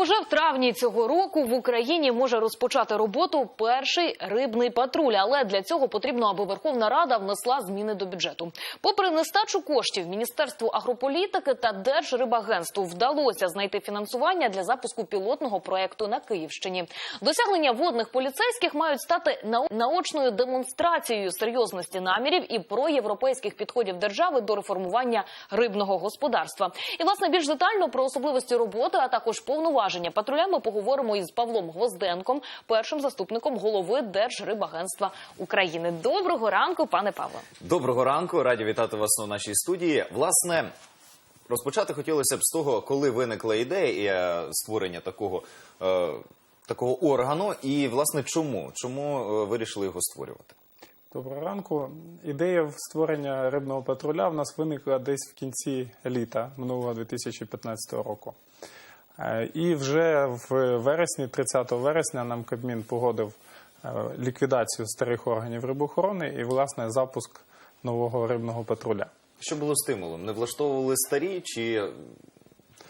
Уже в травні цього року в Україні може розпочати роботу перший рибний патруль. Але для цього потрібно, аби Верховна Рада внесла зміни до бюджету. Попри нестачу коштів, Міністерству агрополітики та Держрибагентству вдалося знайти фінансування для запуску пілотного проекту на Київщині. Досягнення водних поліцейських мають стати наочною демонстрацією серйозності намірів і проєвропейських підходів держави до реформування рибного господарства. І власне більш детально про особливості роботи, а також повноваження патруля ми поговоримо із Павлом Гвозденком, першим заступником голови Держрибагентства України. Доброго ранку, пане Павло. Доброго ранку, раді вітати вас у нашій студії. Власне, розпочати хотілося б з того, коли виникла ідея е, створення такого, е, такого органу, і власне чому? Чому е, вирішили його створювати? Доброго ранку. Ідея створення рибного патруля в нас виникла десь в кінці літа минулого 2015 року. Е, І вже в вересні, 30 вересня, нам Кабмін погодив е, ліквідацію старих органів рибоохорони і, власне, запуск нового рибного патруля. Що було стимулом? Не влаштовували старі, чи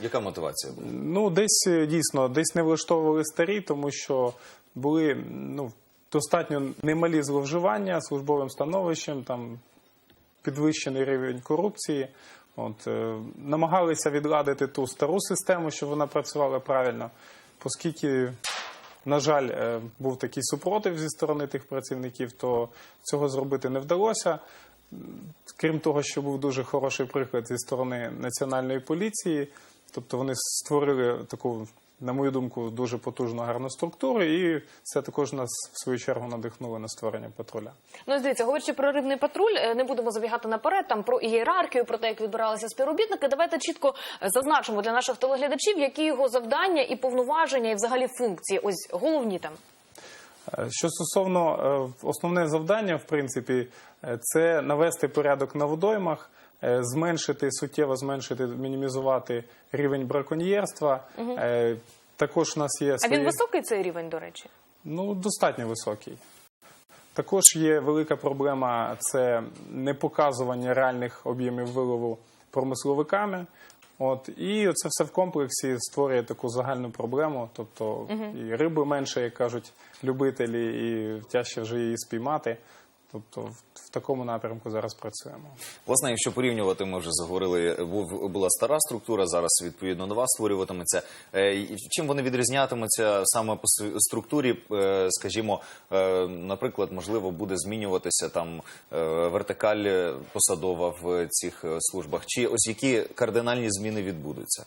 яка мотивація була? Ну, десь е, дійсно, десь не влаштовували старі, тому що були ну, достатньо немалі зловживання службовим становищем, там підвищений рівень корупції. От, е, намагалися відладити ту стару систему, щоб вона працювала правильно, оскільки, на жаль, е, був такий супротив зі сторони тих працівників, то цього зробити не вдалося. Крім того, що був дуже хороший приклад зі сторони національної поліції, тобто вони створили таку, на мою думку, дуже потужну гарну структуру, і це також нас в свою чергу надихнуло на створення патруля. Ну, ось дивіться, говорячи про рибний патруль, е, не будемо забігати наперед. Там про ієрархію, про те, як відбиралися співробітники. Давайте чітко е, зазначимо для наших телеглядачів, які його завдання і повноваження, і взагалі функції. Ось головні там. Е, Що стосовно основне завдання, в принципі, це навести порядок на водоймах, зменшити суттєво зменшити, мінімізувати рівень браконьєрства. Е, Також у нас є А він високий цей рівень, до речі. Ну, достатньо високий. Також є велика проблема це непоказування реальних об'ємів вилову промисловиками. От і це все в комплексі створює таку загальну проблему. Тобто і риби менше, як кажуть любителі, і тяжче вже її спіймати. Тобто, в, такому напрямку зараз працюємо. Власне, якщо порівнювати, ми вже заговорили, була стара структура, зараз відповідно нова створюватиметься. Е, Чим вони відрізнятимуться саме по структурі? Е, Скажімо, е, наприклад, можливо, буде змінюватися там вертикаль посадова в цих службах, чи ось які кардинальні зміни відбудуться?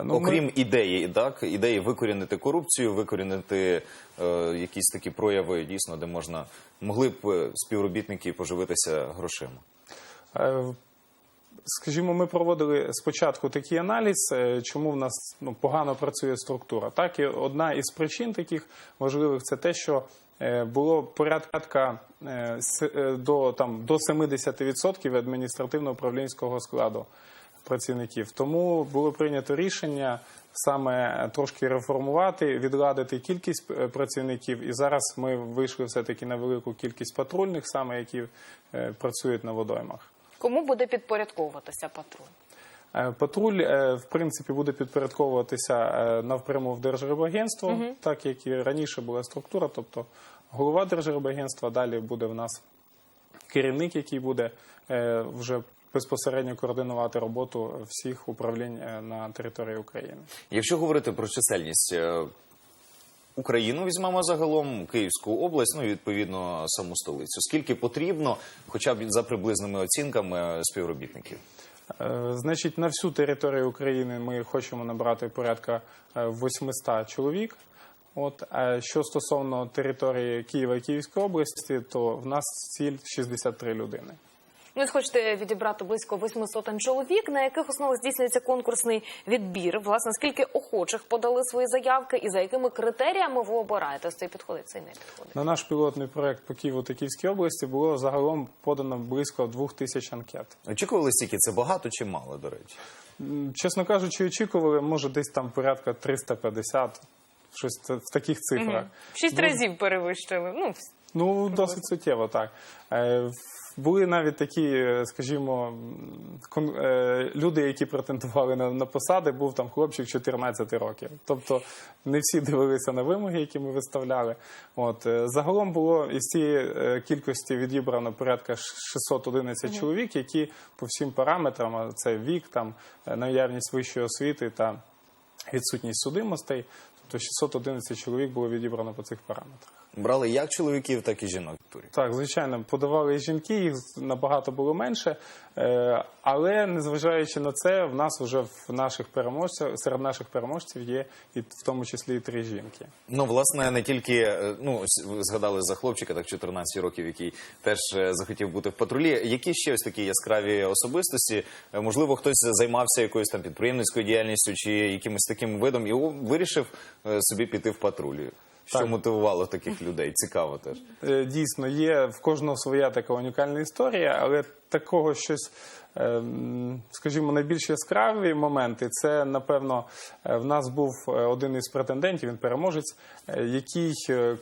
Ну, ми- Окрім ідеї, так ідеї викорінити корупцію, викорінити е, якісь такі прояви, дійсно, де можна могли б е, співробітники поживитися грошима. Е, Скажімо, ми проводили спочатку такий аналіз, е, чому в нас ну, погано працює структура. Так, і одна із причин таких важливих це те, що е, було порядка до, там, до 70% адміністративно-управлінського складу працівників. Тому було прийнято рішення саме трошки реформувати, відладити кількість е, працівників. І зараз ми вийшли все-таки на велику кількість патрульних, саме які е, працюють на водоймах. Кому буде підпорядковуватися патруль? Е, Патруль, в принципі, буде підпорядковуватися навпряму в Держрибагентство, так як і раніше була структура. Тобто голова Держрибагентства, далі буде в нас керівник, який буде вже безпосередньо координувати роботу всіх управлінь е, на території України. Якщо говорити про чисельність е, Україну, візьмемо загалом Київську область, ну і відповідно саму столицю. Скільки потрібно, хоча б за приблизними оцінками співробітників? Е, Значить, на всю територію України ми хочемо набрати порядка е, 800 чоловік. От а що стосовно території Києва і Київської області, то в нас ціль 63 людини. Ви хочете відібрати близько восьми сотень чоловік, на яких основах здійснюється конкурсний відбір. Власне, скільки охочих подали свої заявки, і за якими критеріями ви обираєте ось цей підходить, цей не підходить. На наш пілотний проект по Києву та Київській області було загалом подано близько двох тисяч анкет. Очікували стільки, це багато чи мало, до речі? Чесно кажучи, очікували, може, десь там порядка 350, щось в таких цифрах. Шість разів перевищили. Ну Ну, досить суттєво, так. Е, Були навіть такі, е, скажімо, е, люди, які претендували на, на посади, був там хлопчик 14 років. Тобто не всі дивилися на вимоги, які ми виставляли. От загалом було із цієї кількості відібрано порядка ш- 611 чоловік, які по всім параметрам, а це вік, там наявність вищої освіти та відсутність судимостей. Тобто 611 чоловік було відібрано по цих параметрах. Брали як чоловіків, так і жінок. в турі. Так, звичайно, подавали і жінки, їх набагато було менше. Е, Але незважаючи на це, в нас вже в наших переможців серед наших переможців є і в тому числі і три жінки. Ну, власне, не тільки е, ну ви згадали за хлопчика, так 14 років, який теж е, захотів бути в патрулі. Які ще ось такі яскраві особистості? Можливо, хтось займався якоюсь там підприємницькою діяльністю чи якимось таким видом і вирішив собі піти в патрулі. Що Так. мотивувало таких людей? Цікаво теж. Е, Дійсно, є в кожного своя така унікальна історія, але такого щось, ем, скажімо, найбільш яскраві моменти. Це напевно е, в нас був е, один із претендентів, він переможець, який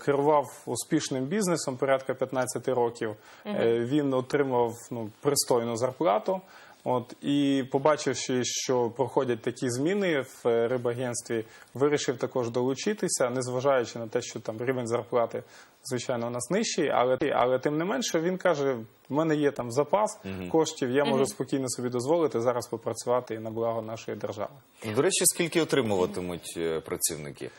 керував успішним бізнесом порядка 15 років. Е, Він отримав ну, пристойну зарплату. От і побачивши, що проходять такі зміни в рибагентстві, вирішив також долучитися, незважаючи на те, що там рівень зарплати звичайно у нас нижчий, але але тим не менше він каже: в мене є там запас коштів, я можу спокійно собі дозволити зараз попрацювати на благо нашої держави. До речі, скільки отримуватимуть е, працівники?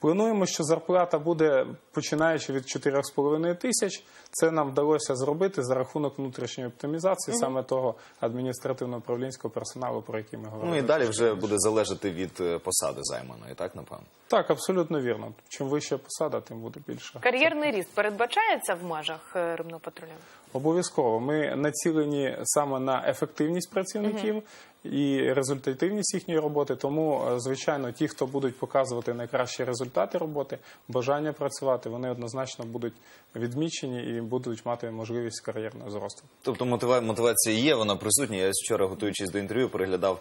Плануємо, що зарплата буде починаючи від 4,5 тисяч. Це нам вдалося зробити за рахунок внутрішньої оптимізації, саме того адміністративно-управлінського персоналу, про який ми говорили. Ну і далі вже буде залежати від е, посади займаної, так напевно. Так, абсолютно вірно. Чим вища посада, тим буде більше. Кар'єрний ріст передбачається в межах е, рибного патруля? Обов'язково ми націлені саме на ефективність працівників і результативність їхньої роботи. Тому, е, звичайно, ті, хто будуть показувати найкращі результати роботи, бажання працювати, вони однозначно будуть відмічені і будуть мати можливість кар'єрного зросту. Тобто мотива- мотивація є, вона присутня. Я вчора, готуючись до інтерв'ю, переглядав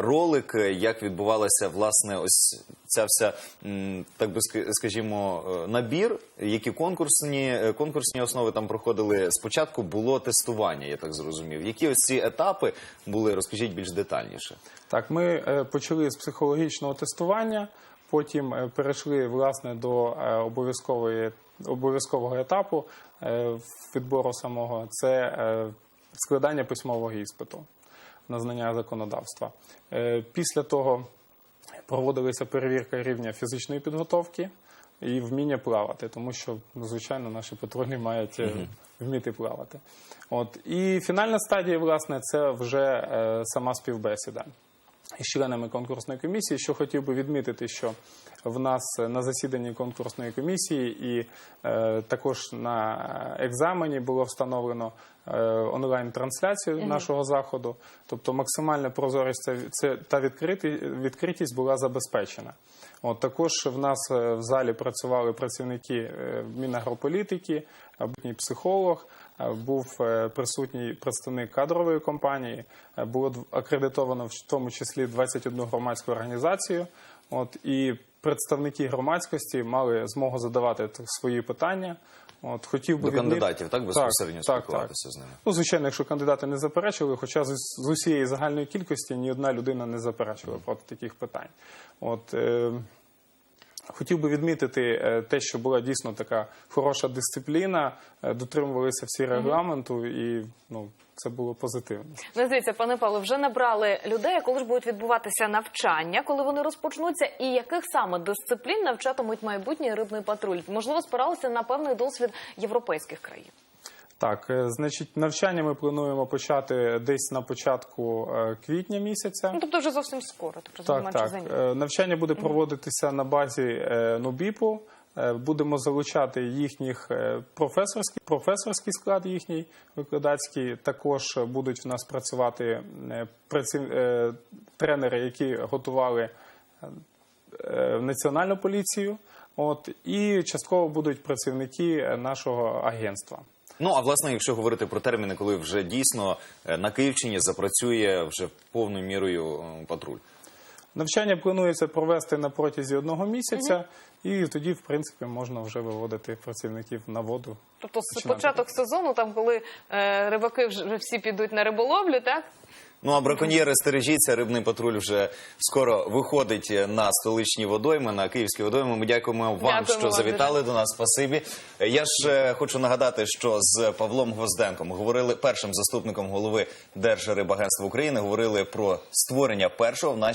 ролик, е, як відбувалася власне ось ця вся, так би скажімо, е, набір, які конкурсні, е, конкурсні основи там проходили. Спочатку було тестування, я так зрозумів. Які ось ці етапи були, розкажіть більш детальніше. Так, ми е, почали з психологічного тестування, потім е, перейшли власне до е, обов'язкової обов'язкового етапу е, відбору самого це е, складання письмового іспиту на знання законодавства. Е, Після того проводилася перевірка рівня фізичної підготовки і вміння плавати, тому що ну, звичайно наші патрульні мають е, вміти плавати. От і фінальна стадія, власне, це вже е, сама співбесіда із членами конкурсної комісії. Що хотів би відмітити, що в нас на засіданні конкурсної комісії і е, також на екзамені було встановлено е, онлайн-трансляцію нашого заходу. Тобто максимальна прозорість це, та відкриті, відкритість була забезпечена. От також в нас е, в залі працювали працівники е, Мінагрополітики, психолог, був присутній представник кадрової компанії, було акредитовано в тому числі 21 громадську організацію. От і представники громадськості мали змогу задавати свої питання. От хотів би До відміт- кандидатів, так, безпосередньо так, так. спілкуватися з ними. Ну, звичайно, якщо кандидати не заперечили, хоча з, з усієї загальної кількості ні одна людина не заперечила проти таких питань. От, е, хотів би відмітити е, те, що була дійсно така хороша дисципліна, е, дотримувалися всі регламенту, і ну, це було позитивно. Ну, дивіться, пане Павло, вже набрали людей, коли ж будуть відбуватися навчання, коли вони розпочнуться, і яких саме дисциплін навчатимуть майбутній рибний патруль? Можливо, спиралися на певний досвід європейських країн. Так, е, значить, навчання ми плануємо почати десь на початку е, квітня місяця. Ну тобто вже зовсім скоро, розумію, Так, так. Е, Навчання буде проводитися на базі НУБІПу. Е, Будемо залучати їхніх е, професорський, професорський склад їхній викладацький. Також будуть в нас працювати е, тренери, які готували національну поліцію. От і частково будуть працівники нашого агентства. Ну а власне, якщо говорити про терміни, коли вже дійсно на Київщині запрацює вже повною мірою патруль. Навчання планується провести на протязі одного місяця, і тоді, в принципі, можна вже виводити працівників на воду. Тобто з Починати. початок сезону, там коли е, рибаки вже всі підуть на риболовлю, так? Ну а браконьєри стережіться. Рибний патруль вже скоро виходить на столичні водойми, на київські водойми. Ми дякуємо вам, Дякуємо що вам завітали до нас. Спасибі. Я ж е, хочу нагадати, що з Павлом Гвозденком говорили першим заступником голови Держрибагентства України. Говорили про створення першого в нашій